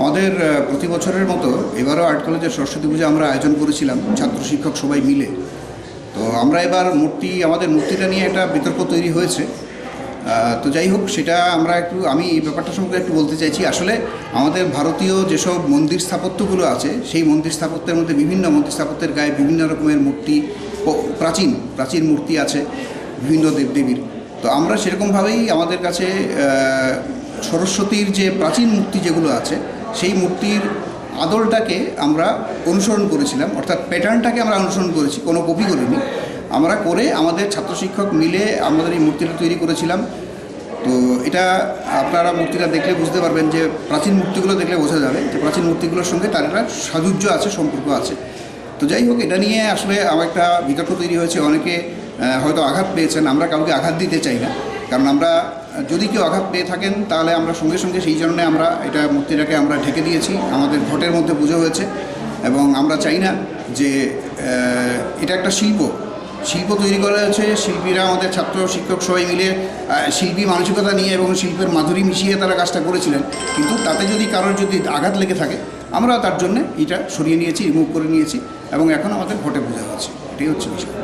আমাদের প্রতি বছরের মতো এবারও আর্ট কলেজের সরস্বতী পূজা আমরা আয়োজন করেছিলাম, ছাত্র শিক্ষক সবাই মিলে। তো আমরা এবার মূর্তি, আমাদের মূর্তিটা নিয়ে একটা বিতর্ক তৈরি হয়েছে। তো যাই হোক, সেটা আমরা একটু, আমি এই ব্যাপারটা সম্পর্কে একটু বলতে চাইছি। আসলে আমাদের ভারতীয় যেসব মন্দির স্থাপত্যগুলো আছে, সেই মন্দির স্থাপত্যের মধ্যে বিভিন্ন মন্দির স্থাপত্যের গায়ে বিভিন্ন রকমের মূর্তি প্রাচীন প্রাচীন মূর্তি আছে বিভিন্ন দেবদেবীর। তো আমরা সেরকমভাবেই আমাদের কাছে সরস্বতীর যে প্রাচীন মূর্তি যেগুলো আছে সেই মূর্তির আদলটাকে আমরা অনুসরণ করেছিলাম, অর্থাৎ প্যাটার্নটাকে আমরা অনুসরণ করেছি, কোনো কপি করিনি। আমরা করে আমাদের ছাত্র শিক্ষক মিলে আমাদের এই মূর্তিটা তৈরি করেছিলাম। তো এটা আপনারা মূর্তিটা দেখলে বুঝতে পারবেন যে প্রাচীন মূর্তিগুলো দেখলে বোঝা যাবে যে প্রাচীন মূর্তিগুলোর সঙ্গে তার একটা সাযুজ্য আছে, সম্পর্ক আছে। তো যাই হোক, এটা নিয়ে আসলে আমার একটা বিতর্ক তৈরি হয়েছে। অনেকে হয়তো আঘাত পেয়েছেন, আমরা কাউকে আঘাত দিতে চাই না। কারণ আমরা, যদি কেউ আঘাত পেয়ে থাকেন, তাহলে আমরা সঙ্গে সঙ্গে সেই জন্য আমরা এটা মূর্তিটাকে আমরা ঢেকে দিয়েছি। আমাদের ঘটের মধ্যে পুজো হয়েছে এবং আমরা চাই না যে এটা একটা শিল্প। শিল্প তৈরি করা হয়েছে, শিল্পীরা আমাদের ছাত্র, শিক্ষক সবাই মিলে শিল্পী মানসিকতা নিয়ে এবং শিল্পের মাধুরী মিশিয়ে তারা কাজটা করেছিলেন। কিন্তু তাতে যদি কারোর যদি আঘাত লেগে থাকে, আমরা তার জন্য এটা সরিয়ে নিয়েছি রিমুভ করে নিয়েছি এবং এখন আমাদের ভোটে বোঝা হচ্ছে। এটাই হচ্ছে বিষয়।